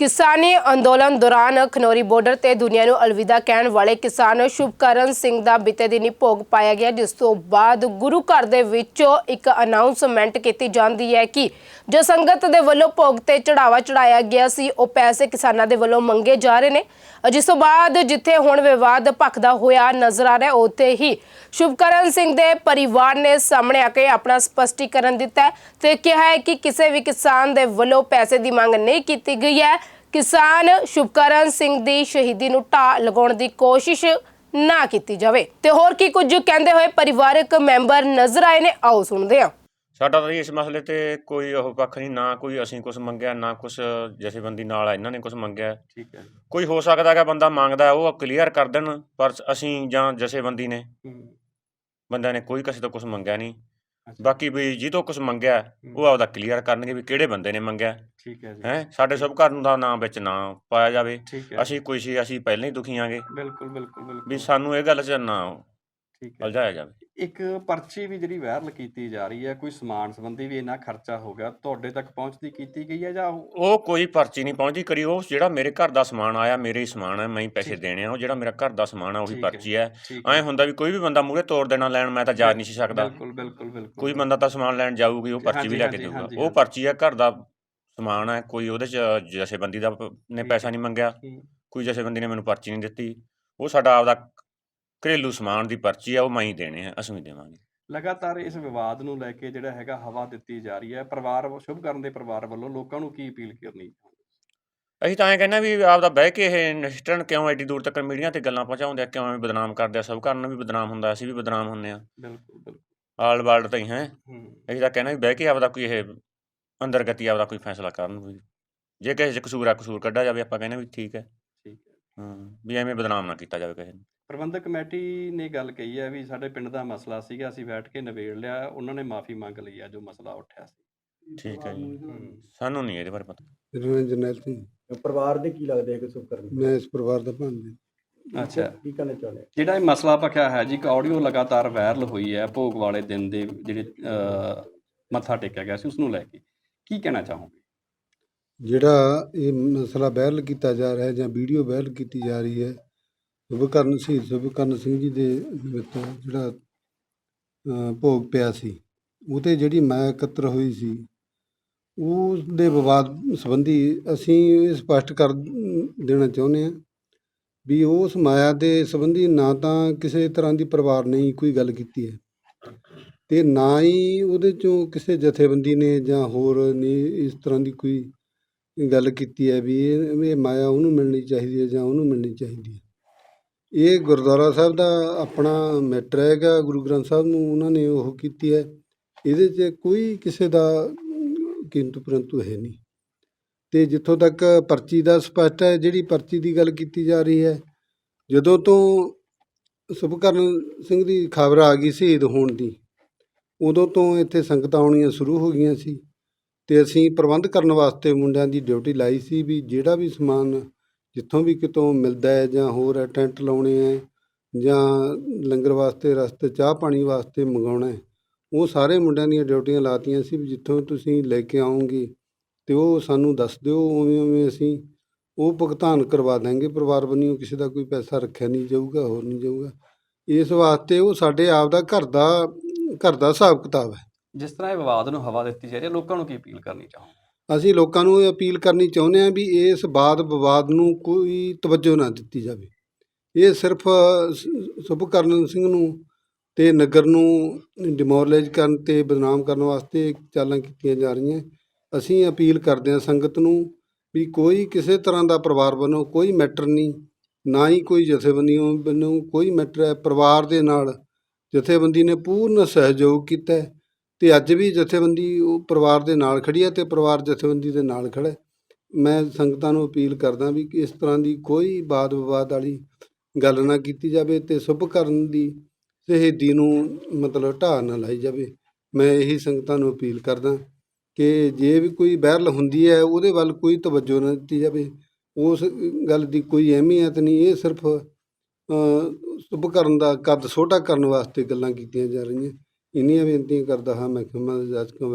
ਕਿਸਾਨੀ ਅੰਦੋਲਨ ਦੌਰਾਨ ਖਨੌਰੀ ਬਾਰਡਰ ਤੇ ਦੁਨੀਆ ਨੂੰ ਅਲਵਿਦਾ ਕਹਿਣ ਵਾਲੇ ਕਿਸਾਨ ਸ਼ੁਭਕਰਨ ਸਿੰਘ ਦਾ ਬੀਤੇ ਦਿਨੀ ਭੋਗ ਪਾਇਆ ਗਿਆ, ਜਿਸ ਤੋਂ ਬਾਅਦ ਗੁਰੂ ਘਰ ਦੇ ਵਿੱਚੋਂ ਇੱਕ ਅਨਾਉਂਸਮੈਂਟ ਕੀਤੀ ਜਾਂਦੀ ਹੈ ਕਿ ਜੋ ਸੰਗਤ ਦੇ ਵੱਲੋਂ ਭੋਗ ਤੇ ਚੜਾਵਾ ਚੜਾਇਆ ਗਿਆ ਸੀ, ਉਹ ਪੈਸੇ ਕਿਸਾਨਾਂ ਦੇ ਵੱਲੋਂ ਮੰਗੇ ਜਾ ਰਹੇ ਨੇ। ਜਿਸ ਤੋਂ ਬਾਅਦ ਜਿੱਥੇ ਹੁਣ ਵਿਵਾਦ ਭਖਦਾ ਹੋਇਆ ਨਜ਼ਰ ਆ ਰਿਹਾ, ਉੱਥੇ ਹੀ ਸ਼ੁਭਕਰਨ ਸਿੰਘ ਦੇ ਪਰਿਵਾਰ ਨੇ ਸਾਹਮਣੇ ਆ ਕੇ ਆਪਣਾ ਸਪਸ਼ਟੀਕਰਨ ਦਿੱਤਾ ਹੈ ਤੇ ਕਿਹਾ ਹੈ ਕਿ ਕਿਸੇ ਵੀ ਕਿਸਾਨ ਦੇ ਵੱਲੋਂ ਪੈਸੇ ਦੀ ਮੰਗ ਨਹੀਂ ਕੀਤੀ ਗਈ ਹੈ। ਕਿਸਾਨ ਸ਼ੁਭਕਰਨ ਸਿੰਘ ਦੀ ਸ਼ਹੀਦੀ ਨੂੰ ਢਾਹ ਲਗਾਉਣ ਦੀ ਕੋਸ਼ਿਸ਼ ਨਾ ਕੀਤੀ ਜਾਵੇ। ਤੇ ਹੋਰ ਕੀ ਕੁਝ ਕਹਿੰਦੇ ਹੋਏ ਪਰਿਵਾਰਕ ਮੈਂਬਰ ਨਜ਼ਰ ਆਏ ਨੇ? ਆਓ ਸੁਣਦੇ ਹਾਂ। ਸਾਡਾ ਤਾਂ ਜੀ ਇਸ ਮਸਲੇ ਤੇ ਕੋਈ ਉਹ ਪੱਖ ਨਹੀਂ ਨਾ ਕੋਈ ਅਸੀਂ ਕੁਝ ਮੰਗਿਆ ਨਾ ਕੁਝ ਜਥੇਬੰਦੀ ਨਾਲ ਆ ਇਹਨਾਂ ਨੇ ਕੁਝ ਮੰਗਿਆ। ਠੀਕ ਹੈ। ਕੋਈ ਹੋ ਸਕਦਾ ਕਿ ਬੰਦਾ ਮੰਗਦਾ ਹੈ, ਉਹ ਕਲੀਅਰ ਕਰ ਦੇਣ ਪਰ ਅਸੀਂ ਜਾਂ ਜਥੇਬੰਦੀ ਨੇ ਹੂੰ। ਬੰਦਿਆਂ ਨੇ ਕੋਈ ਕਿਸੇ ਤੋਂ ਕੁਝ ਮੰਗਿਆ ਨਹੀਂ। ਅੱਛਾ, ਬਾਕੀ ਵੀ ਜੀ ਤੋਂ ਕੁਝ ਮੰਗਿਆ ਉਹ ਆਪਦਾ ਕਲੀਅਰ ਕਰਨਗੇ ਵੀ ਕਿਹੜੇ ਬੰਦੇ ਨੇ ਮੰਗਿਆ। ਠੀਕ ਹੈ ਜੀ। ਹੈ ਸਾਡੇ ਸਭ ਘਰ ਨੂੰ ਦਾ ਨਾਮ ਵਿੱਚ ਨਾ ਪਾਇਆ ਜਾਵੇ। ਠੀਕ ਹੈ। ਅਸੀਂ ਕੋਈ ਸੀ ਅਸੀਂ ਪਹਿਲਾਂ ਹੀ ਦੁਖੀ ਆਂਗੇ। ਬਿਲਕੁਲ ਬਿਲਕੁਲ ਬਿਲਕੁਲ। ਵੀ ਸਾਨੂੰ ਇਹ ਗੱਲ 'ਚ ਨਾ ਠੀਕ ਹੈ। ਉਲਝਾਇਆ ਜਾਵੇ। ਇੱਕ ਪਰਚੀ ਵੀ ਜਿਹੜੀ ਵਾਇਰਲ ਕੀਤੀ ਜਾ ਰਹੀ ਹੈ ਕੋਈ ਸਮਾਨ ਸੰਬੰਧੀ ਵੀ ਇੰਨਾ ਖਰਚਾ ਹੋ ਗਿਆ ਤੁਹਾਡੇ ਤੱਕ ਪਹੁੰਚਦੀ ਕੀਤੀ ਗਈ ਹੈ ਜਾਂ ਉਹ- ਉਹ ਕੋਈ ਪਰਚੀ ਨਹੀਂ ਪਹੁੰਚਦੀ ਕਰੀ ਉਹ ਜਿਹੜਾ ਮੇਰੇ ਘਰ ਦਾ ਸਮਾਨ ਆਇਆ ਮੇਰੇ ਹੀ ਸਮਾਨ ਹੈ ਮੈਂ ਹੀ ਪੈਸੇ। ਦੇਣੇ ਆ ਉਹ ਜਿਹੜਾ ਮੇਰਾ ਘਰ ਦਾ ਸਮਾਨ ਆ ਉਹੀ ਠੀਕ ਹੈ। ਪਰਚੀ ਹੈ ਠੀਕ ਐਂ ਹੁੰਦਾ ਵੀ ਕੋਈ ਵੀ ਬੰਦਾ ਮੂਹਰੇ ਤੋੜ ਦੇਣਾ ਲੈਣ ਮੈਂ ਤਾਂ ਜਾ ਨਹੀਂ ਸੀ ਸਕਦਾ ਬਿਲਕੁਲ ਬਿਲਕੁਲ ਬਿਲਕੁਲ ਕੋਈ ਬੰਦਾ ਤਾਂ ਸਮਾਨ ਲੈਣ ਜਾਊਗੀ ਉਹ ਪਰਚੀ ਹਾਂਜੀ, ਵੀ ਲੈ ਕੇ ਹਾਂਜੀ, ਦੇਊਗਾ ਹਾਂਜੀ, ਉਹ ਹਾਂਜੀ। ਪਰਚੀ ਹੈ ਘਰ ਦਾ ਸਮਾਨ ਹੈ ਕੋਈ ਉਹਦੇ ਚ ਜਥੇਬੰਦੀ ਦਾ ਪ- ਨੇ ਠੀਕ ਪੈਸਾ। ਨਹੀਂ ਮੰਗਿਆ ਹੂੰ, ਕੋਈ ਜਥੇਬੰਦੀ ਨੇ ਮੈਨੂੰ ਪਰਚੀ ਨਹੀਂ ਦਿੱਤੀ ਉਹ ਸਾਡਾ ਆਪਦਾ ਘਰੇਲੂ ਸਮਾਨ ਦੀ ਪਰਚੀ ਹੈ ਉਹ ਮੈਂ ਹੀ ਦੇਣੇ ਆ ਅਸੀਂ ਦੇਵਾਂਗੇ। ਲਗਾਤਾਰ ਇਸ ਵਿਵਾਦ ਨੂੰ ਲੈ ਕੇ ਜਿਹੜਾ ਹੈਗਾ ਹਵਾ ਦਿੱਤੀ ਜਾ ਰਹੀ ਹੈ ਪਰਿਵਾਰ ਸ਼ੁਭ ਕਰਨ ਦੇ ਪਰਿਵਾਰ ਵੱਲੋਂ ਲੋਕਾਂ ਨੂੰ ਕੀ ਅਪੀਲ ਕਰਨੀ ਅਸੀਂ ਤਾਂ ਐਂ ਕਹਿੰਦੇ ਵੀ ਆਪਦਾ ਬਹਿ ਕੇ ਇਹ ਨਿਸ਼ਟਣ ਕਿਉਂ ਐਡੀ ਦੂਰ ਤੱਕ ਮੀਡੀਆ ਤੇ ਗੱਲਾਂ ਪਹੁੰਚਾਉਂਦੇ ਆ ਕਿਉਂ ਐਵੇਂ ਬਦਨਾਮ ਕਰਦੇ ਆ ਸਭ ਕਰਨ ਵੀ ਬਦਨਾਮ ਹੁੰਦਾ ਅਸੀਂ ਵੀ ਬਦਨਾਮ ਹੁੰਦੇ ਆ। ਬਿਲਕੁਲ ਬਿਲਕੁਲ। ਆਲ ਵਰਲਡ ਤਾਂ ਹੀ ਹੈ। ਅਸੀਂ ਤਾਂ ਕਹਿੰਦੇ ਵੀ ਬਹਿ ਕੇ ਆਪਦਾ ਕੋਈ ਇਹ ਅੰਦਰ ਗਤੀ ਆਪਦਾ ਕੋਈ ਫੈਸਲਾ ਕਰਨ ਵੀ। ਜੇ ਕਿਸੇ 'ਚ ਕਸੂਰ ਆ ਕਸੂਰ ਕੱਢਿਆ ਜਾਵੇ ਆਪਾਂ ਕਹਿੰਦੇ ਵੀ ਠੀਕ ਹੈ। ਠੀਕ ਹੈ। ਹਾਂ ਵੀ ਐਵੇਂ ਬਦਨਾਮ ਨਾ ਕੀਤਾ ਜਾਵੇ ਕਿਸੇ ਨੂੰ। ਪ੍ਰਬੰਧਕ ਕਮੇਟੀ ਨੇ ਗੱਲ ਕਹੀ ਹੈ ਵੀ ਸਾਡੇ ਪਿੰਡ ਦਾ ਮਸਲਾ ਸੀਗਾ ਅਸੀਂ ਬੈਠ ਕੇ ਨਿਬੇੜ ਲਿਆ ਉਹਨਾਂ ਨੇ ਮਾਫੀ ਮੰਗ ਲਈ ਆ ਜੋ ਮਸਲਾ ਉੱਠਿਆ ਸੀ। ਠੀਕ ਹੈ ਜੀ। ਸਾਨੂੰ ਨਹੀਂ ਇਹਦੇ ਬਾਰੇ ਪਤਾ। ਮੇਰਾ ਨਾਮ ਜਰਨੈਲ ਸਿੰਘ ਪਰਿਵਾਰ ਦੇ ਕੀ ਲੱਗਦੇ ਹੈ ਕਿ ਸੁਖਕਰਨ ਮੈਂ ਇਸ ਪਰਿਵਾਰ ਦਾ ਭਾਂਜੀ ਅੱਛਾ। ਕੀ ਕਹਿਣਾ ਚਾਹੁੰਦੇ ਜਿਹੜਾ ਇਹ ਮਸਲਾ ਭਖਿਆ ਹੈ ਜੀ ਇੱਕ ਆਡੀਓ ਲਗਾਤਾਰ ਵਾਇਰਲ ਹੋਈ ਹੈ ਭੋਗ ਵਾਲੇ ਦਿਨ ਦੇ ਜਿਹੜੇ ਅਹ, ਮੱਥਾ ਟੇਕਿਆ ਗਿਆ ਸੀ ਉਸ ਨੂੰ ਲੈ ਕੇ। ਕੀ ਕਹਿਣਾ ਚਾਹੋਗੇ? ਜਿਹੜਾ ਇਹ ਮਸਲਾ ਵਾਇਰਲ ਕੀਤਾ ਜਾ ਰਿਹਾ ਹੈ ਜਾਂ ਵੀਡੀਓ ਵਾਇਰਲ ਕੀਤੀ ਜਾ ਰਹੀ ਹੈ ਸੁਭਕਰਨ ਸ਼ਹੀਦ ਸੁਭਕਰਨ ਸਿੰਘ ਜੀ ਦੇ ਨਿਮਿਤ ਜਿਹੜਾ ਭੋਗ ਪਿਆ ਸੀ ਉਹ ਜਿਹੜੀ ਮੈਂ ਇਕੱਤਰ ਹੋਈ ਸੀ ਉਸ ਦੇ ਵਿਵਾਦ ਸੰਬੰਧੀ ਅਸੀਂ ਇਹ ਸਪਸ਼ਟ ਕਰ ਦੇਣਾ ਚਾਹੁੰਦੇ ਹਾਂ ਵੀ ਉਸ ਮਾਇਆ ਦੇ ਸੰਬੰਧੀ ਨਾ ਤਾਂ ਕਿਸੇ ਤਰ੍ਹਾਂ ਦੀ ਪਰਿਵਾਰ ਨੇ ਹੀ ਕੋਈ ਗੱਲ ਕੀਤੀ ਹੈ ਤੇ ਨਾ ਹੀ ਉਹਦੇ ਚੋਂ ਕਿਸੇ ਜਥੇਬੰਦੀ ਨੇ ਜਾਂ ਹੋਰ ਨੇ ਇਸ ਤਰ੍ਹਾਂ ਦੀ ਕੋਈ ਗੱਲ ਕੀਤੀ ਹੈ ਵੀ ਇਹ ਮਾਇਆ ਉਹਨੂੰ ਮਿਲਣੀ ਚਾਹੀਦੀ ਹੈ ਜਾਂ ਉਹਨੂੰ ਮਿਲਣੀ ਚਾਹੀਦੀ ਹੈ। ਇਹ ਗੁਰਦੁਆਰਾ ਸਾਹਿਬ ਦਾ ਆਪਣਾ ਮੈਟਰ ਹੈਗਾ ਗੁਰੂ ਗ੍ਰੰਥ ਸਾਹਿਬ ਨੂੰ ਉਹਨਾਂ ਨੇ ਉਹ ਕੀਤੀ ਹੈ। ਇਹਦੇ 'ਚ ਕੋਈ ਕਿਸੇ ਦਾ ਕਿੰਤੂ ਪਰੰਤੂ ਹੈ ਨਹੀਂ। ਤੇ ਜਿੱਥੋਂ ਤੱਕ ਪਰਚੀ ਦਾ ਸਪਸ਼ਟ ਹੈ, ਜਿਹੜੀ ਪਰਚੀ ਦੀ ਗੱਲ ਕੀਤੀ ਜਾ ਰਹੀ ਹੈ, ਜਦੋਂ ਤੋਂ ਸੁਭਕਰਨ ਸਿੰਘ ਦੀ ਖਬਰ ਆ ਗਈ ਸ਼ਹੀਦ ਹੋਣ ਦੀ, ਉਦੋਂ ਤੋਂ ਇੱਥੇ ਸੰਗਤਾਂ ਆਉਣੀਆਂ ਸ਼ੁਰੂ ਹੋ ਗਈਆਂ ਸੀ। ਤੇ ਅਸੀਂ ਪ੍ਰਬੰਧ ਕਰਨ ਵਾਸਤੇ ਮੁੰਡਿਆਂ ਦੀ ਡਿਊਟੀ ਲਾਈ ਸੀ ਵੀ ਜਿਹੜਾ ਵੀ ਸਮਾਨ ਜਿੱਥੋਂ ਵੀ ਕਿਤੋਂ ਮਿਲਦਾ ਹੈ ਜਾਂ ਹੋਰ ਹੈ, ਟੈਂਟ ਲਾਉਣੇ ਹੈ ਜਾਂ ਲੰਗਰ ਵਾਸਤੇ ਰਸਤੇ ਚਾਹ ਪਾਣੀ ਵਾਸਤੇ ਮੰਗਾਉਣਾ ਉਹ ਸਾਰੇ ਮੁੰਡਿਆਂ ਦੀਆਂ ਡਿਊਟੀਆਂ ਲਾਤੀਆਂ ਸੀ ਵੀ ਜਿੱਥੋਂ ਤੁਸੀਂ ਲੈ ਕੇ ਆਉਂਗੇ ਤੇ ਉਹ ਸਾਨੂੰ ਦੱਸ ਦਿਓ ਉਵੇਂ ਉਵੇਂ ਅਸੀਂ ਉਹ ਭੁਗਤਾਨ ਕਰਵਾ ਦਾਂਗੇ ਪਰਿਵਾਰ ਬੰਨਿਓ ਕਿਸੇ ਦਾ ਕੋਈ ਪੈਸਾ ਰੱਖਿਆ ਨਹੀਂ ਜਾਊਗਾ ਹੋਰ ਨਹੀਂ ਜਾਊਗਾ। ਇਸ ਵਾਸਤੇ ਉਹ ਸਾਡੇ ਆਪ ਦਾ ਘਰ ਦਾ ਘਰ ਦਾ ਹਿਸਾਬ ਕਿਤਾਬ ਹੈ। ਜਿਸ ਤਰ੍ਹਾਂ ਇਹ ਵਿਵਾਦ ਨੂੰ ਹਵਾ ਦਿੱਤੀ ਜਾ ਰਹੀ ਹੈ ਲੋਕਾਂ ਨੂੰ ਕੀ ਅਪੀਲ ਕਰਨੀ ਚਾਹੋਗੇ? ਅਸੀਂ ਲੋਕਾਂ ਨੂੰ ਇਹ ਅਪੀਲ ਕਰਨੀ ਚਾਹੁੰਦੇ ਹਾਂ ਵੀ ਇਸ ਬਾਦ ਵਿਵਾਦ ਨੂੰ ਕੋਈ ਤਵੱਜੋ ਨਾ ਦਿੱਤੀ ਜਾਵੇ। ਇਹ ਸਿਰਫ ਸ- ਸੁਭਕਰਨ ਸਿੰਘ ਨੂੰ ਤੇ ਨਗਰ ਨੂੰ ਡਿਮੋਰਲਾਈਜ਼ ਕਰਨ ਤੇ ਬਦਨਾਮ ਕਰਨ ਵਾਸਤੇ ਚਾਲਾਂ ਕੀਤੀਆਂ ਜਾ ਰਹੀਆਂ। ਅਸੀਂ ਅਪੀਲ ਕਰਦੇ ਹਾਂ ਸੰਗਤ ਨੂੰ ਵੀ ਕੋਈ ਕਿਸੇ ਤਰ੍ਹਾਂ ਦਾ ਪਰਿਵਾਰ ਵੱਲੋਂ ਕੋਈ ਮੈਟਰ ਨਹੀਂ, ਨਾ ਹੀ ਕੋਈ ਜਥੇਬੰਦੀਆਂ ਵੱਲੋਂ ਕੋਈ ਮੈਟਰ ਹੈ। ਪਰਿਵਾਰ ਦੇ ਨਾਲ ਜਥੇਬੰਦੀ ਨੇ ਪੂਰਨ ਸਹਿਯੋਗ ਕੀਤਾ ਤੇ ਅੱਜ ਵੀ ਜਥੇਬੰਦੀ ਉਹ ਪਰਿਵਾਰ ਦੇ ਨਾਲ ਖੜੀ ਹੈ ਤੇ ਪਰਿਵਾਰ ਜਥੇਬੰਦੀ ਦੇ ਨਾਲ ਖੜਾ ਹੈ। ਮੈਂ ਸੰਗਤਾਂ ਨੂੰ ਅਪੀਲ ਕਰਦਾ ਵੀ ਕਿ ਇਸ ਤਰ੍ਹਾਂ ਦੀ ਕੋਈ ਬਾਦ ਵਿਵਾਦ ਵਾਲੀ ਗੱਲ ਨਾ ਕੀਤੀ ਜਾਵੇ ਤੇ ਸੁਭ ਕਰਨ ਦੀ ਸ਼ਹੀਦੀ ਨੂੰ ਮਤਲਬ ਢਾਹ ਨਾ ਲਾਈ ਜਾਵੇ। ਮੈਂ ਇਹੀ ਸੰਗਤਾਂ ਨੂੰ ਅਪੀਲ ਕਰਦਾ ਕਿ ਜੇ ਵੀ ਕੋਈ ਬਹਿਰਲ ਹੁੰਦੀ ਹੈ, ਉਹਦੇ ਵੱਲ ਕੋਈ ਤਵੱਜੋ ਨਾ ਦਿੱਤੀ ਜਾਵੇ। ਉਸ ਗੱਲ ਦੀ ਕੋਈ ਅਹਿਮੀਅਤ ਨਹੀਂ, ਇਹ ਸਿਰਫ ਸੁਭ ਕਰਨ ਦਾ ਕੱਦ ਛੋਟਾ ਕਰਨ ਵਾਸਤੇ ਗੱਲਾਂ ਕੀਤੀਆਂ ਜਾ ਰਹੀਆਂ। ਇੰਨੀਆਂ ਬੇਨਤੀਆਂ ਕਰਦਾ ਹਾਂ ਮੈਂ ਖਿਮਾ ਜੱਜ ਕੋ